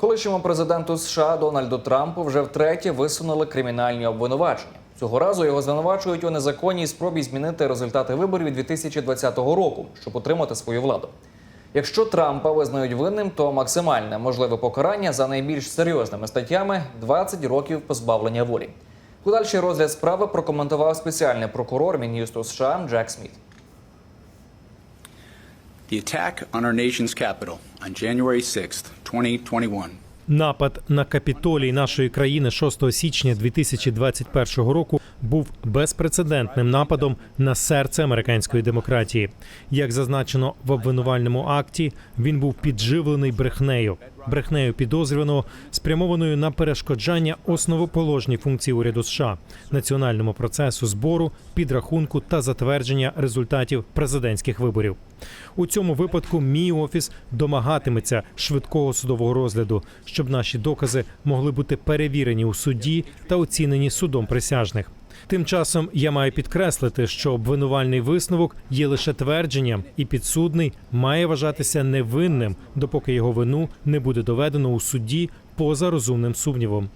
Колишньому президенту США Дональду Трампу вже втретє висунули кримінальні обвинувачення. Цього разу його звинувачують у незаконній спробі змінити результати виборів 2020 року, щоб утримати свою владу. Якщо Трампа визнають винним, то максимальне можливе покарання за найбільш серйозними статтями 20 років позбавлення волі. Подальший розгляд справи прокоментував спеціальний прокурор Мін'юсту США Джек Сміт. The attack on our nation's capital on January 6th, 2021, Напад на капітолій нашої країни 6 січня 2021 року був безпрецедентним нападом на серце американської демократії. Як зазначено в обвинувальному акті, він був підживлений брехнею, брехнею підозрюваного, спрямованою на перешкоджання основоположній функції уряду США національному процесу збору, підрахунку та затвердження результатів президентських виборів. У цьому випадку мій офіс домагатиметься швидкого судового розгляду, щоб наші докази могли бути перевірені у суді та оцінені судом присяжних. Тим часом я маю підкреслити, що обвинувальний висновок є лише твердженням, і підсудний має вважатися невинним, допоки його вину не буде доведено у суді поза розумним сумнівом.